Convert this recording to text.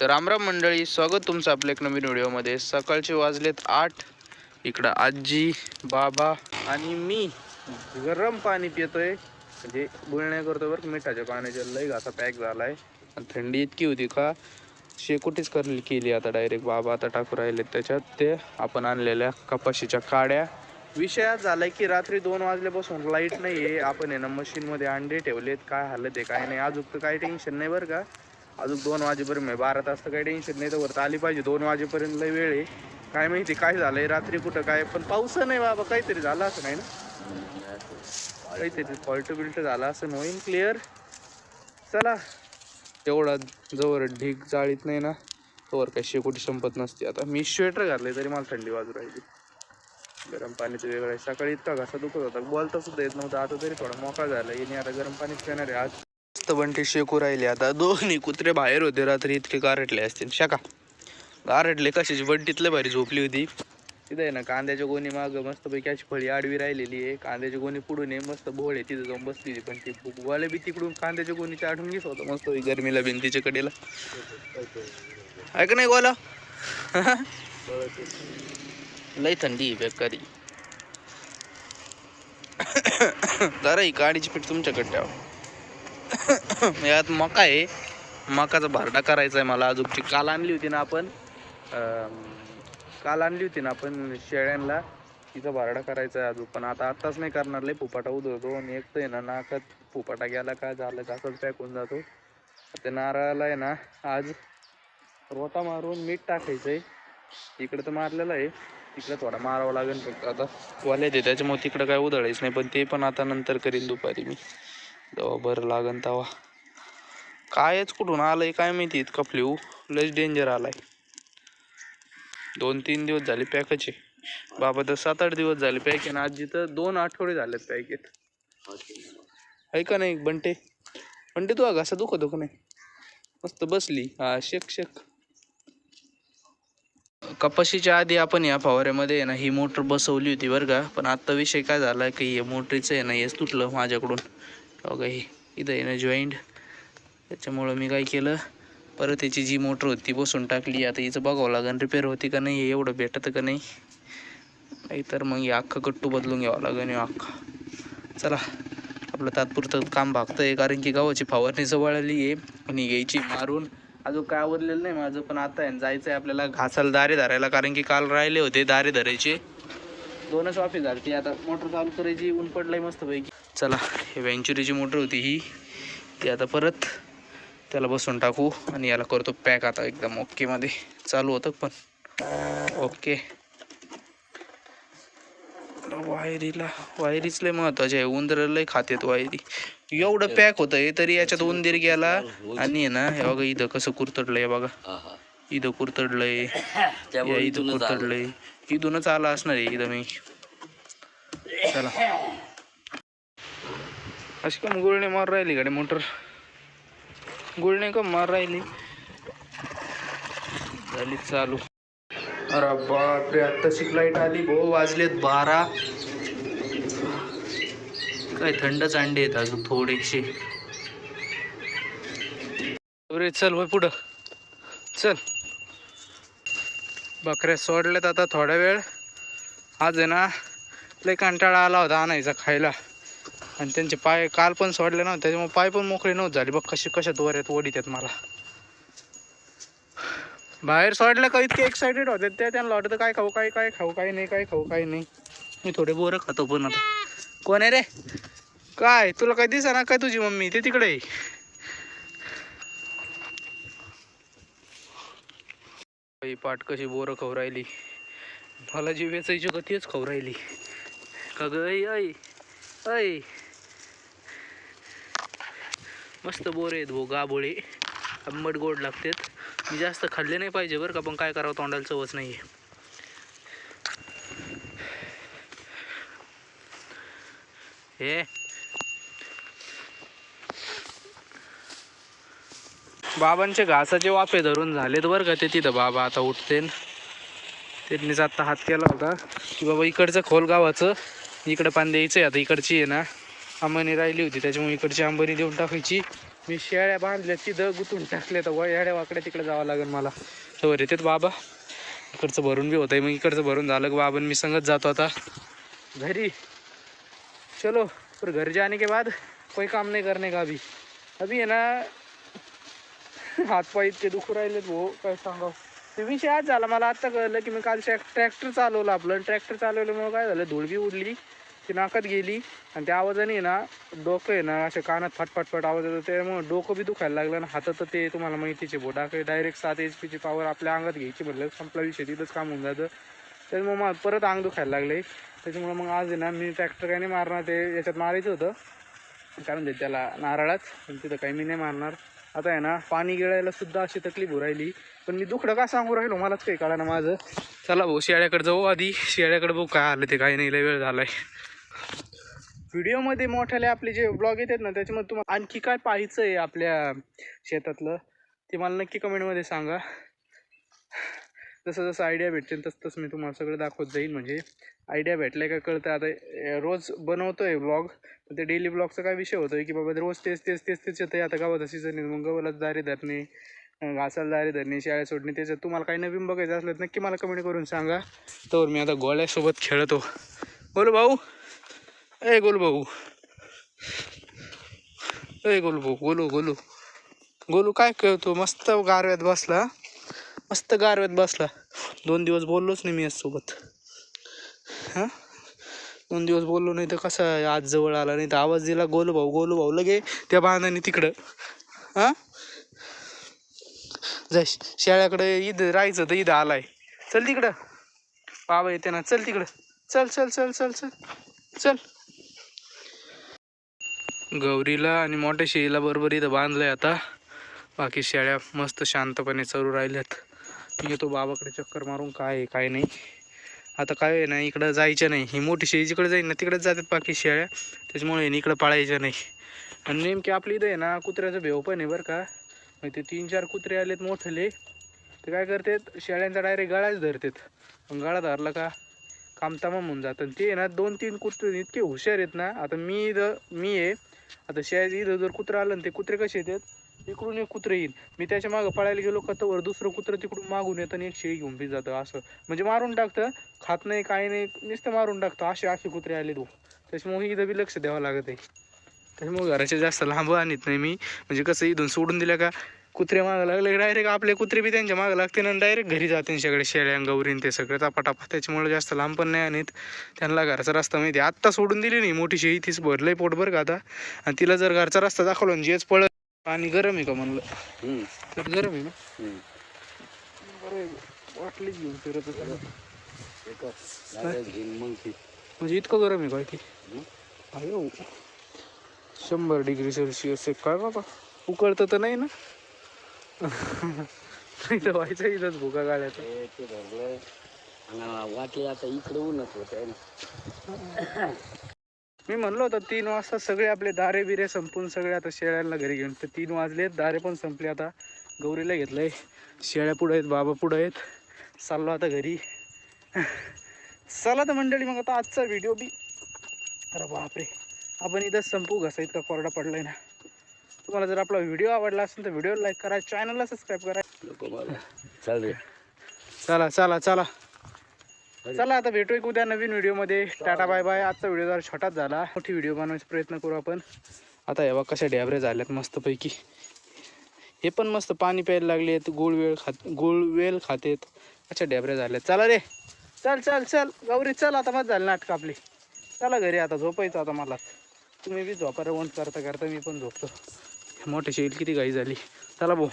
तर रामराम मंडळी स्वागत तुमचं आपल्या एक नवीन व्हिडिओमध्ये. सकाळचे वाजलेत आठ. इकडं आजी बाबा आणि मी गरम पाणी पितोय. म्हणजे गुळण्या करतो बरं मिठाच्या पाण्याच्या. लई घासा पॅक झालाय. आहे थंडी इतकी होती का शेकोटीच करली केली आता डायरेक्ट बाबा आता टाकू राहिले त्याच्यात. ते आपण आणलेल्या कपाशीच्या काड्या. विषय झाला झालाय की रात्री दोन वाजल्यापासून लाइट नाही आहे आपण आहे ना मशीनमध्ये अंडे ठेवलेत. काय हालत आहे काय नाही. आजूक तर काही टेन्शन नाही बरं का. अजून दोन वाजेपर्यंत म्हणजे बारा तास तर काही टेन्शन नाही तर वरत आली पाहिजे. दोन वाजेपर्यंत लय वेळ आहे. काय माहिती काय झालंय रात्री कुठं काय पण पाऊस नाही बाबा काहीतरी झालं असं नाही ना? काहीतरी फॉल्ट बिल्ट झाला असं होईन क्लिअर चला. तेवढा जवळ ढीक जाळीत नाही ना तोवर काही शेकोटी संपत नसते. आता मी स्वेटर घातले तरी मला थंडी वाजू राहिली. गरम पाणीचं वेगळं आहे. सकाळी इतका घासा दुखत होता. बोलता सुद्धा येत नव्हता. आता तरी थोडा मोका झाला. येणे आता गरम पाणीच पिणार आहे. आज मस्त बंटी शेकू राहिले. आता दोन्ही कुत्रे बाहेर होते रात्री इतके गारटले असतील. शाका. गारटले कशाची? बंटीतले भारी झोपली होती. तिथं आहे ना कांद्याच्या गोणी माग मस्त पैकी अशी फळी आडवी राहिलेली आहे. कांद्याची गोणी पुढून आहे मस्त भोळ आहे. तिथं जाऊन बसलेली पण ती गोवाले बी तिकडून कांद्याच्या गोणीच्या आठवून घेत होतं. मस्त गरमीला भिंतीच्या कडेला. ऐक नाही गोला? लई थंडी बेकारी. जरा ही काडीची पीठ तुमच्याकडे ठेवा. यात मका आहे. मकाचा भारडा करायचा आहे मला अजूनची काल आणली होती ना आपण. काल आणली होती ना आपण शेळ्यांना तिचा भारडा करायचा आहे अजून. पण आता आत्ताच नाही करणार. लय फुपाटा उधळतो. आणि एक तर आहे ना नाकात फुपाटा गेला काय झालं तसंच पॅक होऊन जातो. त्या नारळाला आहे ना आज रोटा मारून मीठ टाकायचं आहे इकडं तर मारलेलं आहे. तिकडं थोडा मारावं लागेल फक्त. आता वाले ते त्याच्यामुळे तिकडं काय उधळायच नाही. पण ते पण आता नंतर करीन दुपारी मी. जेव्हा बरं लागन तेव्हा कायच कुठून आलंय काय माहिती इतका फ्ल्यू लस डेंजर आलाय. दोन तीन दिवस झाले पॅकचे बाबा तर सात आठ दिवस झाले पॅक आहे ना आजी तर दोन आठवडे झालेत पॅकेत ऐका आहे का नाही बंटे? बंटे तू घासा दुखतो दुख नाही? मस्त बसली. हा शेक शेक. कपाशीच्या आधी आपण या फवाऱ्यामध्ये आहे ना ही मोटर बसवली होती बरं का. पण आत्ता विषय काय झाला की हे मोटरीचं आहे ना हेच तुटलं माझ्याकडून. बघा हे इथं आहे ना जॉईंट त्याच्यामुळं मी काय केलं परत याची जी मोटर होती ती बसून टाकली. आता हिचं बघावं लागेल रिपेअर होती का नाही हे एवढं भेटतं का नाही. नाहीतर मग हे अख्खं कट्टू बदलून घ्यावं लागेल अख्खा. चला आपलं तात्पुरतं काम भागतं आहे कारण की गावाची फवारणी जवळ आली आहे. आणि घ्यायची मारून अजून काय आवरलेलं नाही माझं पण आता आहे जायचं आहे आपल्याला घासाला दारे धरायला कारण की काल राहिले होते दारे धरायचे. दोनच वाफे झाली ती आता मोटर चालू करायची ऊन पडलंय मस्त पैकी चला हे वेंचुरीची मोटर होती ही. ती आता परत त्याला बसून टाकू आणि याला करतो पॅक आता एकदम ओके मध्ये. चालू होतं पण. ओके. वायरीला वायरीच लय महत्त्वाचे आहे. उंदर लय खातेत वायरी. एवढं पॅक होतं हे तरी याच्यात उंदीर गेला आणि आहे ना हे बघा इथं कसं कुरतडलंय बघा. इथं कुरतडलंय. इथं कुरतडलंय. इथूनच आला असणार आहे इथं मी. चला. अशी का गुळणे मार राहिली गाडी मोटर? गुळणे का मार राहिली. झाली चालू. अरे बापरे आत्ताची लाइट आली भो वाजलेत बारा. काय थंडच अंडे आहेत अजून थोडेसे. अरे चल वय पुढं. चल. बकऱ्या सोडल्यात आता थोडा वेळ. आज आहे ना लय कंटाळा आला होता आणायचा खायला. आणि त्यांचे पाय काल पण सोडले ना त्याच्यामुळे पाय पण मोकळे नव्हत झाले. बघ कशी कशात वऱ्यात ओढीत आहेत मला. बाहेर सोडल्या का इतके एक्साइटेड होते. ते त्यांना वाटतं काय खाऊ काय काय खाऊ काय नाही काय खाऊ काय नाही. मी थोडे बोरं खातो पण आता. कोण आहे रे? काय? तुला काय दिसा ना काय तुझी मम्मी? ते तिकडे आहे. पाठ कशी बोरं खाऊ राहिली. मला जी वेचायची का तेच खाऊ राहिली. का गई ऐ ऐ ऐ मस्त बोर आहेत भो गाबोळे आंबट गोड लागतात. मी जास्त खाल्ले नाही पाहिजे बरं का पण काय करावं तोंडाला चवच नाही आहे हे. बाबांचे घासाचे वाफे धरून झालेत बरं का ते तिथं. बाबा आता उठते त्यांनीच आता हात केला होता. की बाबा इकडचं खोल गावाचं इकडं पाणी द्यायचं आहे आता इकडची आहे ना अंबानी राहिली होती त्याच्यामुळे इकडची अंबानी देऊन टाकायची. मी शेळ्या बांधल्या तिथं गुतून टाकल्या तर वयाड्या वाकड्या तिकडे जावं लागेल मला. तर येतात बाबा. इकडचं भरून बी होत आहे मग इकडचं भरून झालं की बाबा मी संगत जातो आता. घरी. चलो पर घर जाने के बाद कोई काम नाही करणे का अभी? अभी आहे ना हात पाय इतके दुखू राहिलेत भाऊ काय सांगावं? विषय आज झाला मला आत्ता कळलं की मी काल ट्रॅक्टर चालवलं आपलं. ट्रॅक्टर चालवल्यामुळे काय झालं धूळ बी उडली. ती नाकात गेली आणि त्या आवाजाने आहे ना डोकं आहे ना असे कानात फटफटफट आवाज येतो. त्यामुळे डोकं बी दुखायला लागलं आणि हातात ते तुम्हाला माहितीचे बोटा काही डायरेक्ट सात एच पीची पॉवर आपल्या अंगात घ्यायची म्हटलं संपला विषय तिथंच काम होऊन जातं. त्याच्यामुळे मग परत अंग दुखायला लागले. त्याच्यामुळे मग आज आहे ना मी ट्रॅक्टर काही नाही मारणार ते याच्यात मारायचं होतं. काय म्हणते त्याला नारळात. पण तिथं काही मी नाही मारणार. आता आहे ना पाणी गिळायला सुद्धा अशी तकलीफ राहिली. पण मी दुखडं का सांगू राहिलो? मलाच काही कळा ना माझं. चला भाऊ शेळ्याकडे जाऊ आधी. शेळ्याकडे बघू काय आलं ते काही नाही लय वेळ झालाय. व्हिडिओमध्ये मोठ्याले आपले जे ब्लॉग येतात ना त्याच्यामध्ये तुम्हाला आणखी काय पाहायचं आहे आपल्या शेतातलं? ते मला नक्की कमेंटमध्ये सांगा. जसं जसं आयडिया भेटतील तसं तसं मी तुम्हाला सगळं दाखवत जाईन. म्हणजे आयडिया भेटलाय का कळतं आता रोज बनवतो आहे ब्लॉग तर ते डेली ब्लॉगचा काय विषय होतो आहे की बाबा रोज तेच तेच तेच तेच येतं आता गावाचा सीझन आहे मग गव्हालाच दारी धरणे घासाला दारी धरणे शाळा सोडणे त्याच्यात तुम्हाला काही नवीन बघायचं असलं तर नक्की मला कमेंट करून सांगा. तर मी आता गोळ्यासोबत खेळतो. बोलो भाऊ. ए गोलू भाऊ ए गोलू भाऊ गोलू गोलू गोलू काय करतो मस्त गारव्यात बसला मस्त गारव्यात बसला. दोन दिवस बोललोच नाही मी याचसोबत हां? दोन दिवस बोललो नाही तर कसं आज जवळ आला नाही तर आवाज दिला गोलू भाऊ गोलू भाऊ लगे त्या बांधाने तिकडं. हां? जाय शाळ्याकडे इथं राहायचं तर इथं आलाय. चल तिकडं. बाबा येते ना. चल तिकडं. चल चल चल चल चल. चल. गौरीला आणि मोठ्या शेळीला बरोबर इथं बांधलंय आता. बाकी शेळ्या मस्त शांतपणे चरू राहिल्यात. मी येतो बाबाकडे चक्कर मारून काय आहे काय नाही. आता काय आहे ना इकडं जायचं नाही. ही मोठी शेळी जिकडे जाईल ना तिकडेच जातात बाकी शेळ्या. त्याच्यामुळे ना इकडं पाळायचं नाही. आणि नेमकी आपली इथं आहे ना कुत्र्याचं भेव पण आहे बरं का. मग ते तीन चार कुत्रे आलेत मोठले. ते काय करतात शेळ्यांचा डायरेक्ट गळाच धरतात. मग गळा धरला का कामतामा म्हणून जातं. आणि ते आहे ना दोन तीन कुत्रे इतके हुशार आहेत ना. आता मी इथं मी आहे आता शेळ्याचं इथं जर कुत्रं आलं ना ते कुत्रे कसे येतात? इकडून एक कुत्रं येईल. मी त्याच्या मागं पळायला गेलो का तर दुसरं कुत्रं तिकडून मागून येतं आणि एक शेळी घेऊन बी जातं असं. म्हणजे मारून टाकतं खात नाही काही नाही नुसतं मारून टाकतं. असे असे कुत्रे आले तू. त्याच्यामुळे इथं बी लक्ष द्यावं लागत आहे त्याच्यामुळे घराच्या जास्त लांब आणत नाही मी. म्हणजे कसं इथून सोडून दिलं का कुत्रे मागं लागले डायरेक्ट आपले कुत्रे बी त्यांच्या मागं लागते आणि डायरेक्ट घरी जाते सगळे शेळ्या गौरीन ते सगळं टापाटापा त्याच्यामुळे जास्त लांब पण नाही आणत त्यांना घरचा रस्ता माहिती आहे. आत्ता सोडून दिली नाही मोठी शेळी तीच भरलंय पोट बरं का आता? आणि तिला जर घरचा रस्ता दाखवला ना जेच पळ पाणी गरम आहे का म्हणलं? तर गरम आहे ना? बरं. वाटलीच घेऊन फिरत. म्हणजे इतकं गरम आहे काय की अयो शंभर डिग्री सेल्सिअस काय बाबा उकळतं तर नाही ना? तर व्हायचं इथंच भुका गाड्याचा. वाटले आता इकडे ऊनच होत आहे ना? मी म्हणलो होतं तीन वाजता सगळे आपले दारे बिरे संपून सगळे आता शेळ्यांना घरी घेऊन. तर तीन वाजलेत दारे पण संपले आता. गौरीला घेतलंय. शेळ्या पुढे आहेत बाबा पुढे आहेत. चाललो आता घरी. चला तर मंडळी मग आता आजचा व्हिडिओ बी अरे बापरे. आपण इथंच संपू घसा इतका कोरडा पडलाय ना. तुम्हाला जर आपला व्हिडिओ आवडला असेल तर व्हिडिओ लाईक करा चॅनलला सबस्क्राईब करा. मला चाल रे चला चला चला. चला आता भेटू एक उद्या नवीन व्हिडिओमध्ये. Tata bye bye. आजचा व्हिडिओ जरा छोटाच झाला. मोठी व्हिडिओ बनवायचा प्रयत्न करू आपण. आता हे बघ कशा डॅबरे झाल्यात मस्तपैकी. हे पण मस्त पाणी प्यायला लागलेत गुळ वेळ खात गुळ वेल खातेत. अच्छा डॅबरे झाल्यात चला रे. चल चल चल. गौरी चल आता मग झालं नाटक आपली. चला घरी आता झोपायचं आता मला. तुम्ही बी झोपा रवंत करता करता मी पण झोपतो. मोठे शेल किती घाई झाली. चला भाऊ.